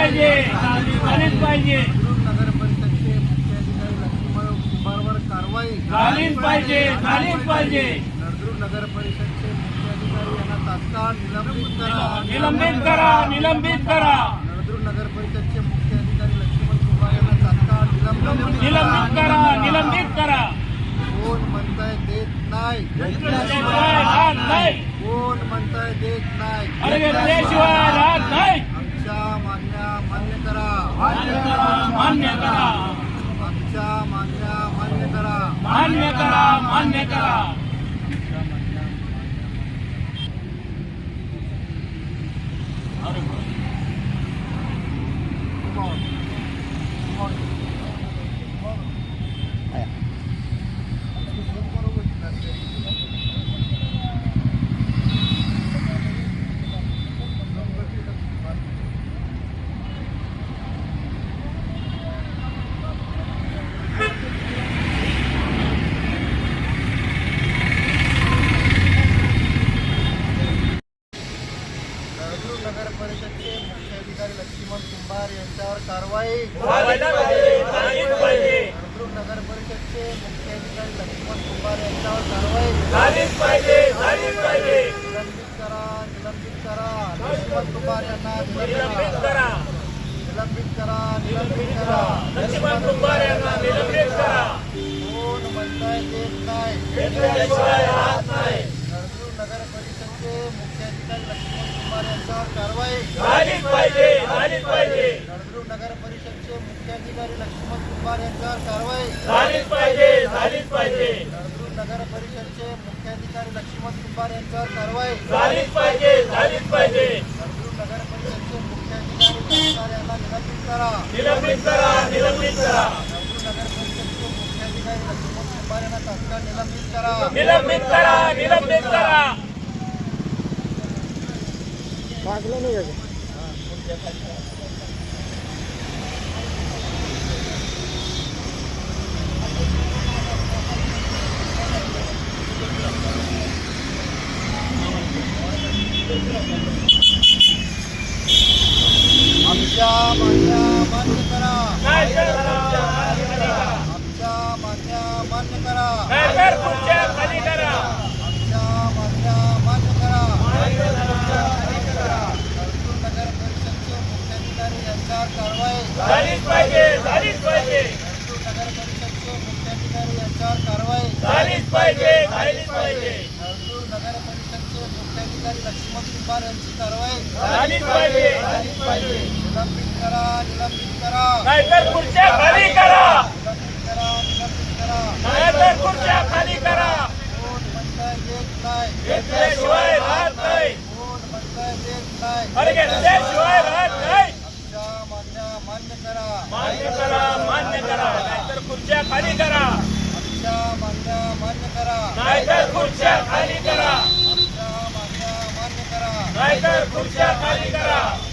पाहिजे. झालीच पाहिजे. नगर परिषदचे मुख्य अधिकारी लक्ष्मण कुंभारवर कारवाई झालीच पाहिजे. झालीच पाहिजे. नळदूर नगर परिषदचे मुख्य अधिकारी यांना तात्काळ निलंबित करा. निलंबित करा. निलंबित करा. नळदूर नगर परिषदचे मुख्य अधिकारी लक्ष्मण कुंभार यांना तात्काळ निलंबित निलंबित करा. निलंबित करा कोण म्हणताय देत नाही. कोण म्हणताय देत नाही? अरे घेतल्याशिवाय राहत नाही आमच्या मागण्या मान्य करा मान्य करा मान्य करा आमच्या मागण्या मान्य करा. मान्य करा मान्य करा नळदूर नगर परिषदचे मुख्य अधिकारी लक्ष्मण कुंभार यांच्यावर कारवाई झालीच पाहिजे नगर परिषदचे मुख्य अधिकारी लक्ष्मण कुंभार यांच्यावर कारवाई. निलंबित करा निलंबित करा. लक्ष्मण कुंभार यांना निलंबित करा. निलंबित करा. निलंबित करा लक्ष्मण कुंभार यांना निलंबित करा. कोण म्हणताय देत नाही. नगर परिषदचे मुख्य अधिकारी लक्ष्मण कुंभार यांच्यावर कारवाई. पाहिजे नळदूर नगर परिषदचे मुख्य अधिकारी लक्ष्मण कुंभार यांच्यावर कारवाई. झालीच पाहिजे झालीच पाहिजे. नळदूर नगर परिषदचे मुख्य अधिकारी लक्ष्मण कुंभार यांच्यावर कारवाई. झालीच पाहिजे झालीच पाहिजे. नळदूर नगर परिषदचे मुख्य अधिकारी लक्ष्मण यांना निलंबित करा. निलंबित करा निलंबित करा. नळदूर नगर परिषदचे लक्ष्मण कुंभार यांना तात्काळ निलंबित करा. निलंबित करा निलंबित करा. आमच्या मागण्या मान्य करा. आमच्या मागण्या मान्य करा. आमच्या मागण्या मान्य करा. नळदूर नगर परिषदचे मुख्य अधिकारी यांच्यावर कारवाई. झालीच पाहिजे झालीच पाहिजे. नळदूर नगर परिषदचे मुख्य अधिकारी यांच्यावर कारवाई. झालीच पाहिजे झालीच पाहिजे. नळदूर नगर परिषदचे मुख्य अधिकारी लक्ष्मण कुमार यांची कारवाई पाहिजे निलंबित करा निलंबित करा नाहीतर खुर्च्या खाली करा. निलंबित करा निलंबित करा नाहीतर खुर्च्या खाली करा कोण म्हणताय देत नाही घेतल्याशिवाय राहत नाही कोण म्हणताय देत नाही अरे घेतल्याशिवाय राहत नाही आमच्या मागण्या मान्य करा मान्य करा मान्य करा नाहीतर खुर्च्या खाली करा आमच्या मागण्या मान्य करा नाहीतर खुर्च्या खाली करा आमच्या मागण्या मान्य करा नाहीतर खुर्च्या खाली करा